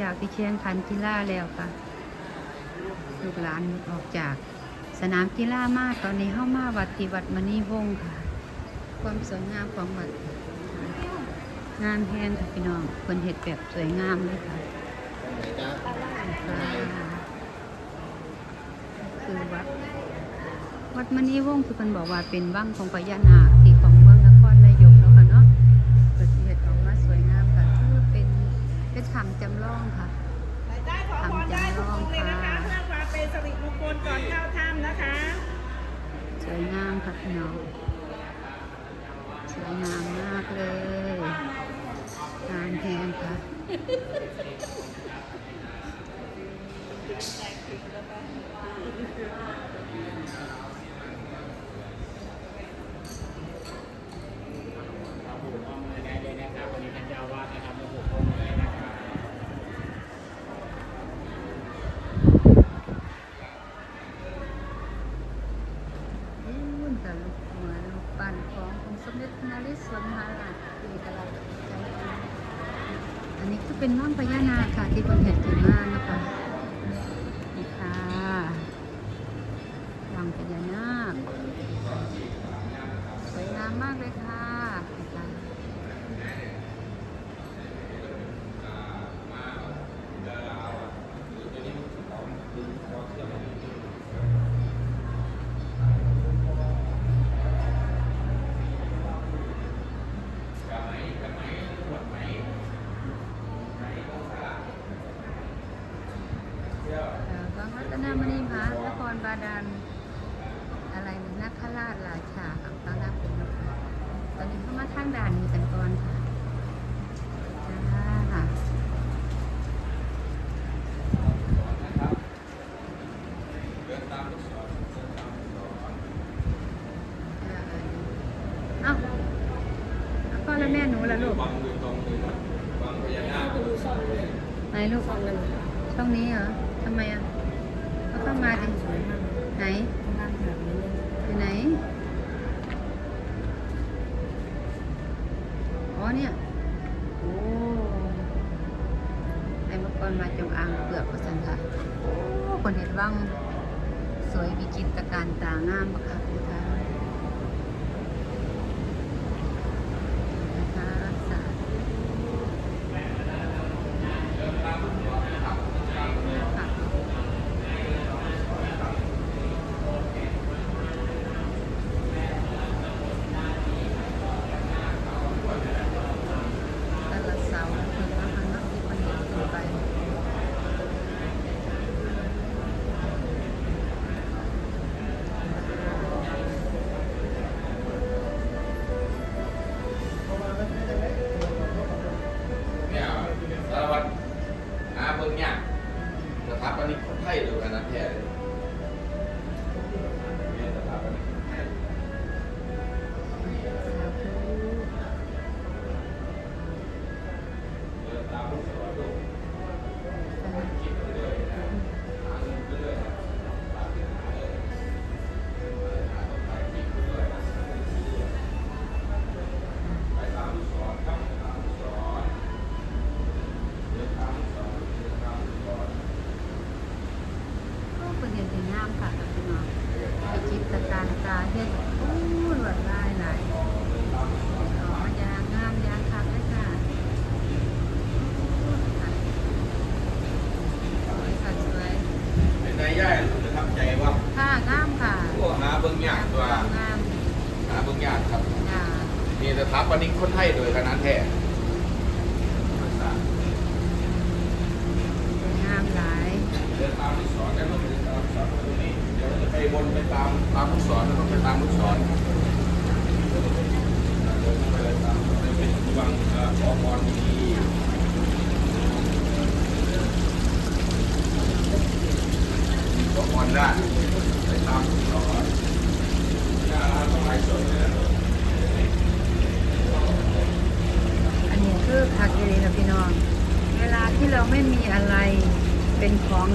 จากพิเชียงคันกีฬาแล้วค่ะ ลูกหลานออกจากสนามกีฬามากตอนนี้เข้ามาวัดติวัดมณีวงค่ะ ความสวยงามของวัดงามแห้งค่ะพี่น้องคนเห็ดแบบสวยงามเลยค่ะคือวัด วัดมณีวงคือคนบอกว่าเป็นวังของพญานาคาดานอะไรนะนาคราชราชาอังาลเป็นะคะตอนนี้เข้ามาทางด่านนี้กันก่อนค่ะแม่หนูละลูกไหนลูกช่องนี้เหรอทำไมอะเขาเข้ามาดิ บ้าง สวยวิจิตรการตางามบัะคักนะคะ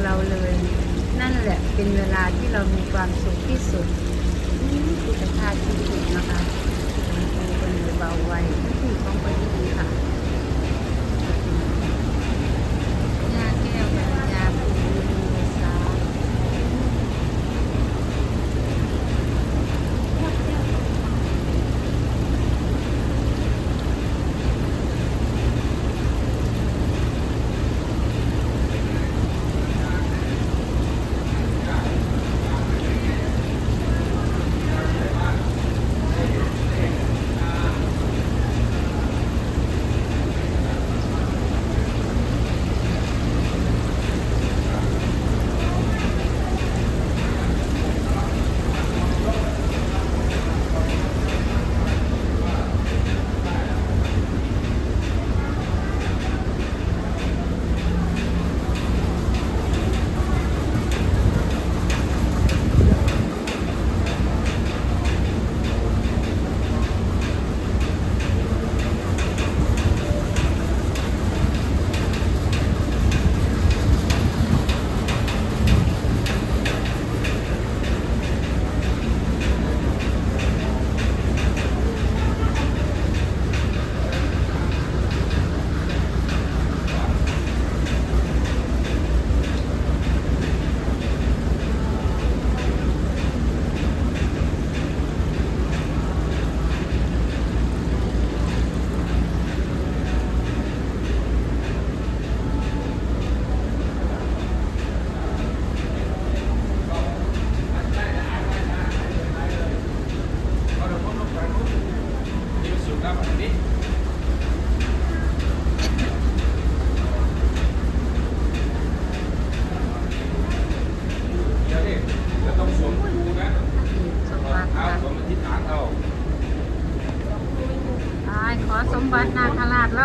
เราเลย นั่นแหละเป็นเวลาที่เรามีความสุขที่สุดนี่คือสภาพที่สุดนะคะเป็นเบาไว้ที่ต้องไปดีค่ะ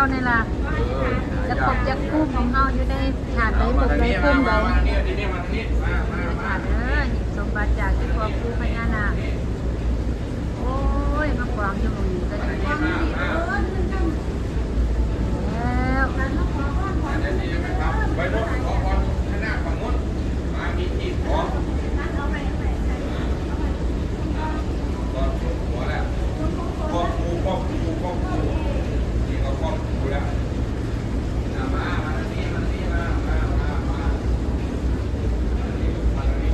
มบัตินาคราชเล่าในล่ะจะปกจะคุ้มของเฮาอยู่ได้ชาติใดบุกใดคุ้มใด มาเนี่ยทีนี้มาทีนี้มามามา ชาติเด้อสมบัติจากที่พ่อครูพญานาคโอ้ยมากวางอยู่ตรงนี้ก็จะได้แล้ว ไปรถขอพรข้างหน้าฝั่งนู้นมามีที่ขอก่อนหัวแล้วครอบครูครอบครูครอบครูนี่เขาครอบครูแล้วมามามาทางนี้มาทางนี้มามามามา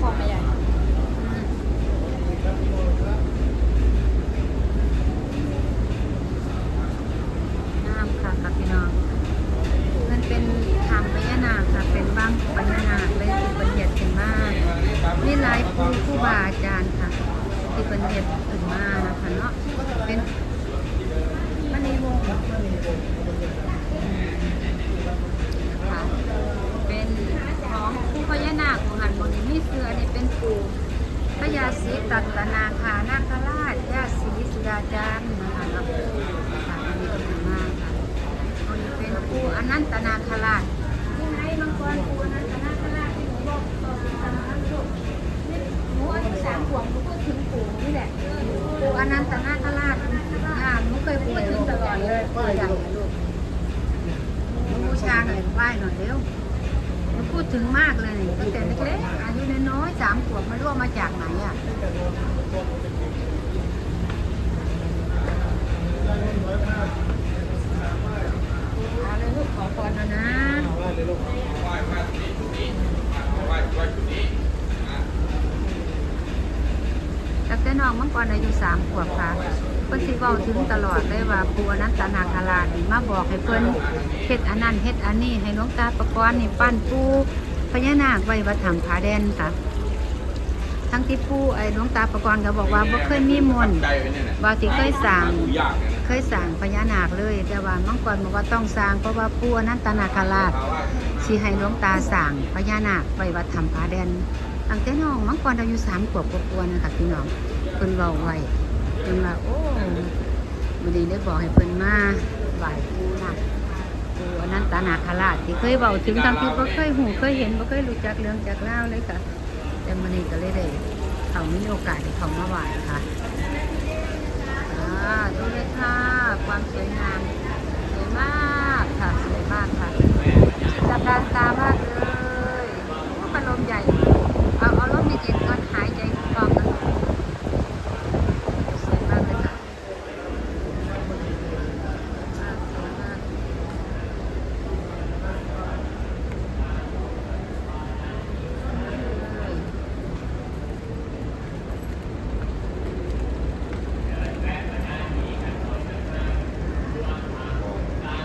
ของใหญ่ น้ำค่ะค่ะพี่น้อง มันเป็นทางพญานาคค่ะ เป็นบ้างพญานาคเลยที่เป็นเหยียดขึ้นมานี่หลายครูครูบาอาจารย์ค่ะ ที่เป็นเหยียดขึ้นมานะคะเนาะ เป็นมณีวงศ์ค่ะเป็นของผู้พญานาคของหันบนนี้มีเสือนี่เป็นปู่พญาศ รีตัตนาคานาคราชญาศรีสุดาจารย์นะคะเนาะค่ะอันนี้ก็เป็นมากค่ะคนเป็นปูอนันตนาคราชยังไงมังกรปูอนันตนาคราชที่หนูบอกต่อตามนั้นลูกนี่หนูอายุสามขวบหนูพูดถึงปู่นี่แหละปู่อนันตนาคราชอ่าหนูเคยพูดถึงตลอดเลยปู่อย่างนี้ลูกหนูบูชาหน่อยไหว้หน่อยเร็ว พูดถึงมากเลยตั้งแต่เล็กๆอายุน้อยๆสามขวบไม่รู้ว่ามาจากไหนอะเอาเลยลูกขอพรนะนะไหว้ไหว้จุดนี้จุดนี้มาไหว้ไหว้จุดนี้อะตั้งแต่น้องมังกรอายุสามขวบค่ะ เพิ่นสิเว้าถึงตลอดเลยว่าปูอนันตนาคราชนี่มาบอกให้เพิ่นเฮ็ดอันนั้นเฮ็ดอันนี้ให้หลวงตาประกรณ์นี่ปั้นปูพญานาคไว้วัดถ้ำผาแดนค่ะ ทั้งที่ปูไอ้หลวงตาประกรณ์ก็บอกว่าบ่เคยมีมนต์ว่าที่เคยสร้างเคยสร้างพญานาคเลย แต่ว่ามังกรบอกว่าต้องสร้างเพราะว่าปูอนันตนาคราชภาสิให้หลวงตาสร้างพญานาคไว้วัดถ้ำผาแดนตั้งแต่น้องมังกรอายุสามขวบกว่าๆนะคะพี่น้องเพิ่นเว้าไว้ พิ่นว่าโอ้วันนี้ได้บอกให้เพิ่นมาไหว้ปู่นะปู่อนันตนาคราชที่เคยเว้าถึงทั้งที่บ่เคยหูเคยเห็นบ่เคยรู้จักเรื่องจากเล่าเลยค่ะแต่มื้อนี้ก็เลยได้เขามีโอกาสได้เขามาไหว้ค่ะอ่าดูเลยค่ะความสวยงามสวยมากค่ะสวยมากค่ะจับดาตามากเลยพัดลมใหญ่เอาเอาลมเย็นๆก่อนหายใจฟองกันสวยมากเลยค่ะมากสวยมาก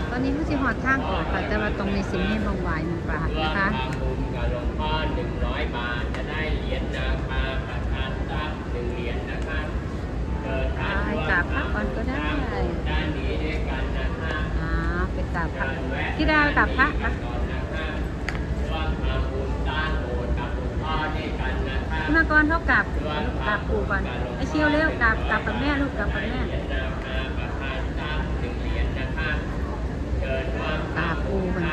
ตอนนี้เขาจะหอดทางออกค่ะ แต่ว่าตรงนี้สิมีบางวายมันปราดร่วนะมคะทำบุญกับหลวงพ่อหนึ่งร้อยบาทจะได้เหรียญนาคาประธานทรัพย์หนึ่งเหรียญนะครับเกิดท่านร่วมกราบพระก่อนก็ได้ทำบุญด้านนี้ด้วยกันนะครับอ่าไปกราบพระที่ได้กราบพระนะก่อนนะครับร่วมทำบุญสร้างโบสถ์กับหลวงพ่อด้วยกันนะครับเมื่อก่อนเขากราบกราบปู่ก่อนไอเชียวเร็วกราบกราบกับแม่ลูกกราบกับแม่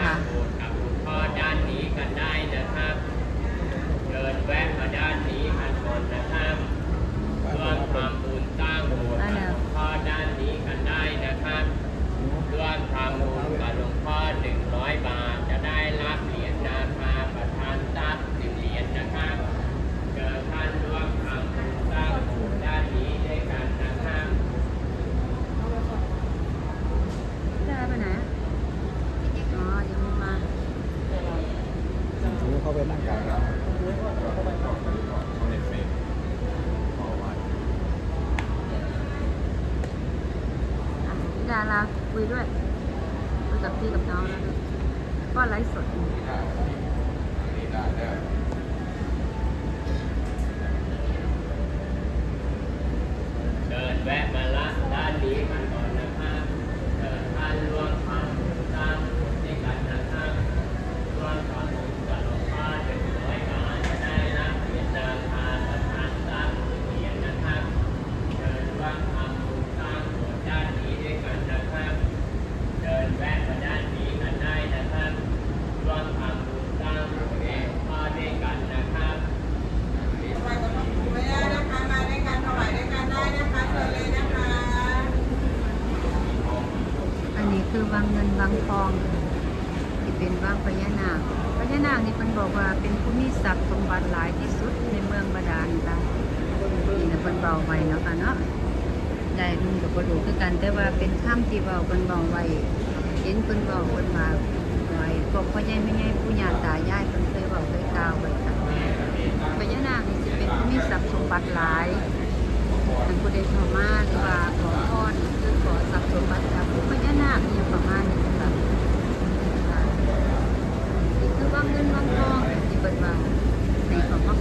นสร้าค่ะโบสถ์กับหลวงพ่อด้านนี้กันได้นะครับเดินแวะมาด้านนี้กันก่อนนะครับร่วมทำบุญสร้างโบสถ์กับหลวงพ่อด้านนี้กันได้นะครับร่วมทำบุญกับหลวงพ่อหนึ่งร้อยบาท จะได้รับเหรียญนาคาประทานทรัพย์หนึ่งเหรียญนะครับเจอท่านร่วมทำบุญสร้างโบสถ์ด้านนี้ด้วยกันนะครับ ได้ไปไหนอะอ๋อ ยังไม่มา ถือเข้าไปนั่งกลางแล้ว เขาในเฟซขอไหว้ อะพี่ดาราคุยด้วยคุยกับพี่กับน้องแล้วด้วยก็ไลฟ์สดอยู่ ได้นี่ได้ได้ เดินแวะมาละด้านนี้กันก่อนนะครับเดินท่านร่วมทำบุญสร้างโบสถ์ด้วยกันนะครับร่วมทำบุญกับหลวงพ่อหนึ่งร้อยบาทจะได้รับเหรียญนาคาประทานทรัพย์หนึ่งเหรียญนะครับเดินร่วมทำบุญสร้างโบสถ์ด้านนี้ด้วยกันนะครับ ทรัพย์สมบัติหลายที่สุดในเมืองบาดาลค่ะนี่นะเพิ่นเบาไว้เนาะค่ะเนาะได้รุ่นกับบ่รู้คือกัน แต่ ว่าเป็นคำที่เบาเพิ่นเบาไว้เห็นเพิ่นเบาเพิ่นว่าไว้พวกพ่อใหญ่แม่ใหญ่ปู่ย่าตายายเพิ่นเคยเว้าเคยกล่าวไว้ค่ะพญานาคนี่สิเป็นผู้มีทรัพย์สมบัติหลายท่านผู้ใดเข้ามาหรือว่าขอพรหรือขอทรัพย์สมบัติจากผู้พญานาคนี่ประมาณนี้ค่ะนี่คือว่าเงินว่างทองที่เปิดมาในของมา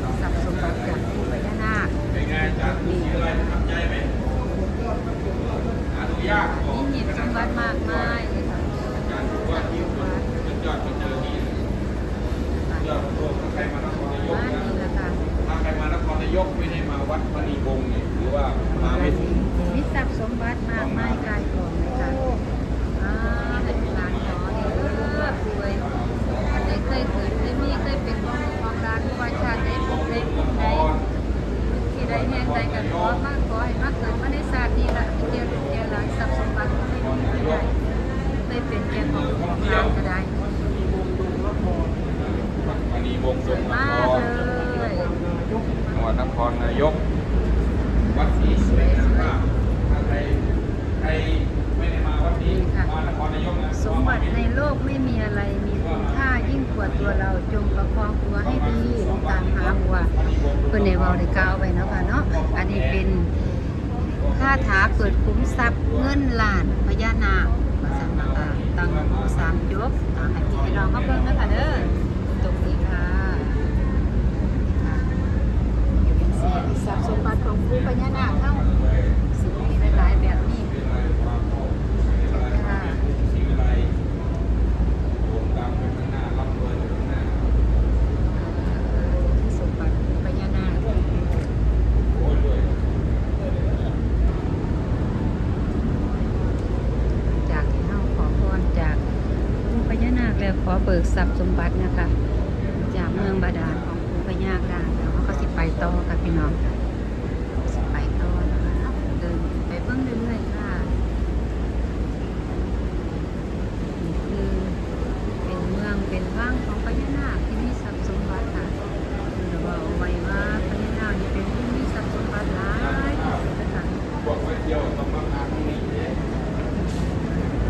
ขอทรัพย์สมบัติจากพญานาคเป็นไงอาจารย์ มีอะไรประทับใจไหมหาดูยากบอกนี่หยิบสมบัติมากมายเลยค่ะบอกว่านมันยอดมันเจอที่ยอดโลกถ้าใครมาและค่ะถ้าในยกไม่ได้มาวัดมณีวงศ์เนี่ยหรือว่ามาไม่ถึง มีทรัพย์สมบัติมากมายกายของเลยค่ะอ่าเป็นร้านขอเนี่ยเลือกรวยอันไหนเคยเกิดเคยมีเคยเป็นของลูกของร้านว่าชาติได้พบได้พบได้ที่ได้แห่งใดกันขอมากขอให้มากเกิดมาในศาสตร์นี้ละให้เดียวเดียวหลายทรัพย์สมบัติไม่มีไม่ได้ได้เป็นแก่ของลูกของร้านก็ได้ วัดมณีวงศ์ ส ส วย งน มา ค ก ร เลย จังหวัดนครนายก วัดนี้สวยงามมากถ้าใครใครไม่ได้มาวัดนี้มานครนายกนะ สมบัติในโลกไม่มีอะไรมีคุณค่ายิ่งกว่าตัวเราจงประคองตัวให้ดีตามหาบัวเพื่อนในเวาได้กล่าวไว้เนาะค่ะเนาะอันนี้เป็นคาถาเกิดคุ้มทรัพย์เงินล้านพญานาคว่าซั่นะคะตังสามจบอ่าให้พี่ให้น้องมาเบิ่งเด้อค่ะเด้อตรงนี้ค่ะเป็นเสียทรัพย์สมบัติของปู่พญานาคเฮาสิมีหลายๆแบบนี้ค่ะ สิ่งอะไรโด่งดังไปข้างหน้าร่ำรวยไปข้างหน้า สมบัติพญานาค โอ้ยรวย จากที่เฮาขอพรจากปู่พญานาคแล้วขอเบิกทรัพย์สมบัตินะคะ จากเมืองบาดาลของภูพญากลางแล้วเขาก็สิไปต่อค่ะพี่น้องสิไปต่อนะคะเนาะเดินไปเบิ่งเรื่อยๆค่ะนี่คือเป็นเมืองเป็นว่างของพญานาคที่มีทรัพย์สมบัติค่ะเราบอกเอาไว้ว่าพญานาคนี่เป็นผู้มีทรัพย์สมบัติหลายที่สุดนะคะ บอกไว้เที่ยวต้องมาหาที่นี่เนี่ย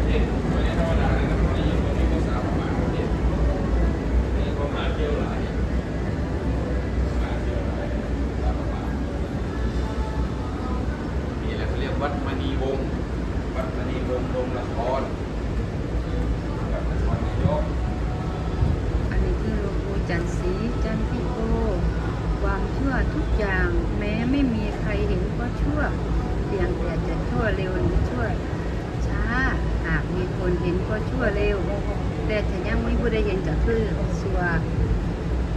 เนี่ยไม่ได้ธรรมดาเลยนะคนนี้คนนี้ก็สามารถมาเนี่ยนี่ก็มาเที่ยวหลายมาเที่ยวหลายสามารถมานี่แหละเขาเรียกวัดมณีวงศ์วัดมณีวงศ์วงละครจังหวัดนครนายก อันนี้คือหลวงปู่จันทร์ศรีจันทิโกความชั่วทุกอย่าง แม้ไม่มีใครเห็นก็ชั่ว เพียงแต่จะชั่วเร็วหรือชั่วช้า หากมีคนเห็นก็ชั่วเร็ว แต่ถ้ายังไม่ผู้ใดเห็นก็คือสัว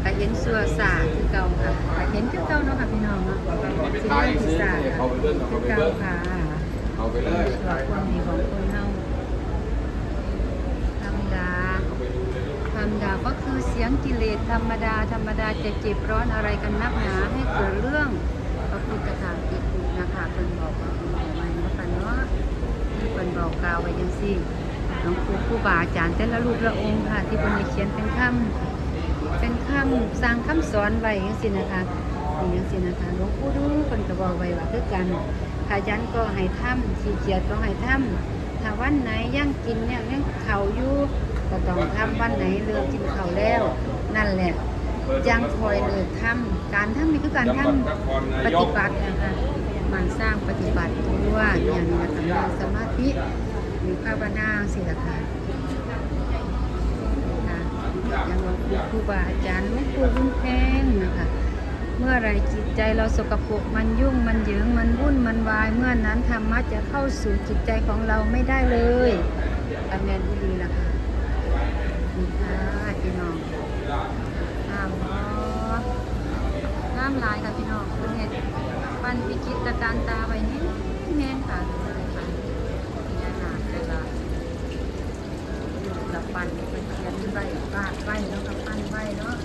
ก็เห็นสัวสาคือเก่าค่ะก็เห็นคือเก่าเนาะค่ะพี่น้องเนาะนี่ไปถ่ายซื้อเนี่ยเขาไปเบิ้งเขาคือไปเก่าเบิ้งค่ะเอาไปเลยสัวความดีของคนเฮาธรรมดาเอาไปดูเลยธรรมดาก็คือเสียงกิเลสธรรมดา ธรรมดาจะเจ็บร้อนอะไรกันนักหนาให้เกิดเรื่องพระพุทธทางติปุนะคะเพิ่นบอกว่าเพิ่นบอกไว้เนาะค่ะเนาะที่เพิ่นบอกกล่าวไว้จังซี่หลวงปู่ครูบาอาจารย์แต่ละรูปละองค์ค่ะ ที่เพิ่นได้เขียนเป็นคำเป็นคำสร้างคำสอนไว้จังซี่นะคะ นี่จังซี่นะคะหลวงปู่ดูเพิ่นก็บอกไว้ว่าคือกันขยันก็ให้ทำขี้เกียจก็ให้ทำถ้าวันไหนยังกินเนี่ยยังเขาอยู่ก็ต้องทำวันไหนเลิกกินเขาแล้ว นั่นแหละจังคอยเลิกทำการทำนี่คือการจังทหวัดนครำปฏิบัตินะคะมันสร้างปฏิบัติตัวอย่างนี้นะคะสมาธิมีภาวนาสิละค่ะค่ะอย่างหลวงปู่ครูบาอาจารย์หลวงปู่บุญแพงนะคะ เมื่อไรจิตใจเราสกปรกมันยุ่งมันเหยิงมันวุ่นมันวาย เมื่อนั้นธรรมะจะเข้าสู่จิตใจของเราไม่ได้เลยอเมนดีละค่ะนี่ค่ะพี่น้องน้ำบ่น้ำลายค่ะพี่น้องเพิ่นเฮ็ดปั้นพิจิตรการตาไว้นี่แม่นค่ะค่ะพญานาคแต่ละปละปั้นเพิ่นเขียนไว้าดไว้แล้วก็ปั้นไว้เนาะ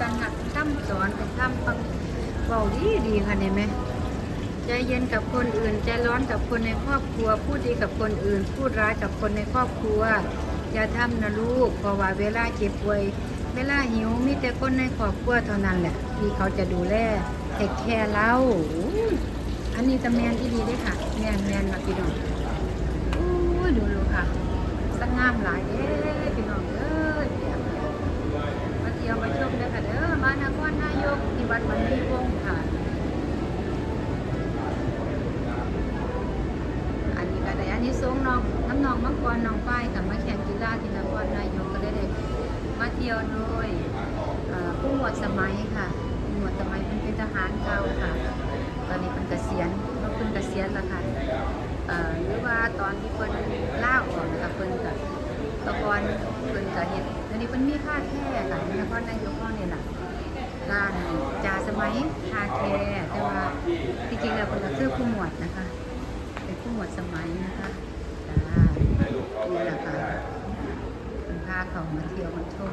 คือการหัดคำสอนเป็นคำฟังเบาดีดีค่ะเนี่ยไหมใจเย็นกับคนอื่น ใจร้อนกับคนในครอบครัว พูดดีกับคนอื่น พูดร้ายกับคนในครอบครัวอย่าทำนะลูกเพราะว่าเวลาเจ็บป่วย เวลาหิวมีแต่คนในครอบครัวเท่านั้นแหละที่เขาจะดูแลเทคแคร์เราอันนี้จะแมนที่ดีด้วยค่ะแมนแมนมาพี่น้องอู้ดูดูค่ะสงามหลายเด้พี่น้องเอ้ยมาเที่ยวมาชมเด้อ ค่ะเด้อมานครนายกที่วัดมันมีวงค่ะ อันนี้ก็ได้อันนี้สงน้องน้ำน้องมังกรน้องฝ้ายกับมาแข่งกีฬาที่นครนายกก็ได้ได้มาเที่ยวด้วยผู้หมวดสมัยค่ะผู้หมวดสมัยเป็นเป็นทหารเก่าค่ะ ตอนนี้เป็นเกษียณเราเป็นเกษียณแล้วค่ะหรือว่าตอนที่เพิ่นล่าออกนะคะเพิ่นกับตะกอนเพิ่นกับเฮ็ดอันนี้เพิ่นมีค่าแค่ค่ะนครนายกเราเนี่ยแหละร้าน จ่าสมัยคาแคร์แต่ว่าจริงๆแล้วเพิ่นก็คือผู้หมวดนะคะเป็นผู้หมวดสมัยนะคะจ้านี่แหละค่ะคุณพาเขามาเที่ยวมาชม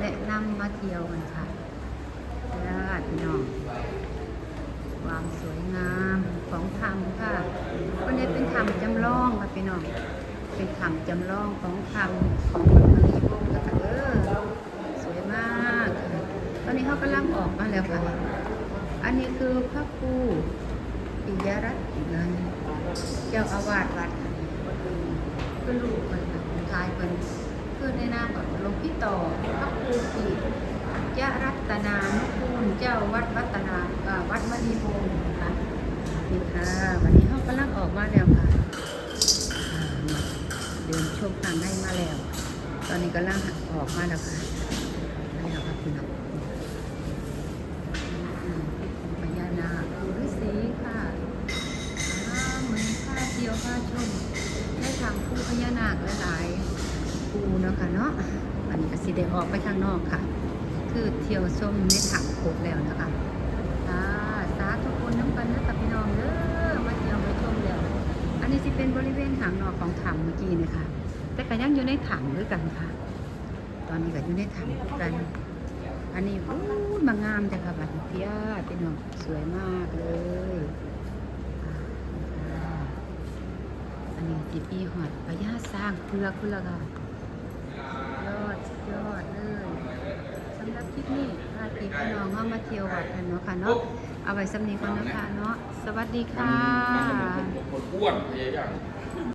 แนะนำมาเที่ยวกันค่ะญาติพี่น้องความสวยงามของธรรมค่ะวันนี้เป็นธรรมจำลองค่ะพี่น้องเป็นธรรมจำลองของธรรมของพระมณีวงศ์ค่ะเออสวยมากค่ะตอนนี้เขา กำลังออกมาแล้วค่ะ อันนี้คือพระครูปิยรัตน์เงินเจ้าอาวาสวัดคือลูกคนค่ะคนท้ายคนคือในนามของหลวงพี่ต่อพระครูปิยรัตนานุกูลเจ้าวัดวัฒนาวัดมณีวงศ์นะคะนี่ค่ะ วันนี้เขากำลังออกมาแล้วค่ะเดินชมทางในมาแล้ว ตอนนี้กำลังออกมาแล้วค่ะนี่แล้วค่ะคุณน้อง อืมพญานาคปู่ฤาษีค่ะอ่าเหมือนผ้าเที่ยวผ้าชมได้ทางผู้พญานาคหลายๆปูเนาะค่ะเนาะอันนี้ก็สิได้ ออกไปข้างนอกค่ะ คือเที่ยวชมในถังครบแล้วนะคะอ่าสาธุคุณน้ำกันนะคะพี่น้องเด้อมาเที่ยวมาชมแล้วอันนี้สิเป็นบริเวณทางนอกของถังเมื่อกี้นะคะแต่ก็ยังอยู่ในถังด้วยกันค่ะ ตอนนี้ก็อยู่ในถังกัน อันนี้อู้มางามจังค่ะบัดนี้พี่อาพี่น้องสวยมากเลยอันนี้สิปีหอดพญาสร้างเพื่อคุณละค่ะยอดยอดเลยสำหรับคลิป นี่พาพี่พี่น้องเข้ามาเที่ยววัดกันเนาะค่ะเนาะเอาไว้สำนีก่อนนะคะเนาะสวัสดีค่ะ มันเป็นคนอ้วนพยายาม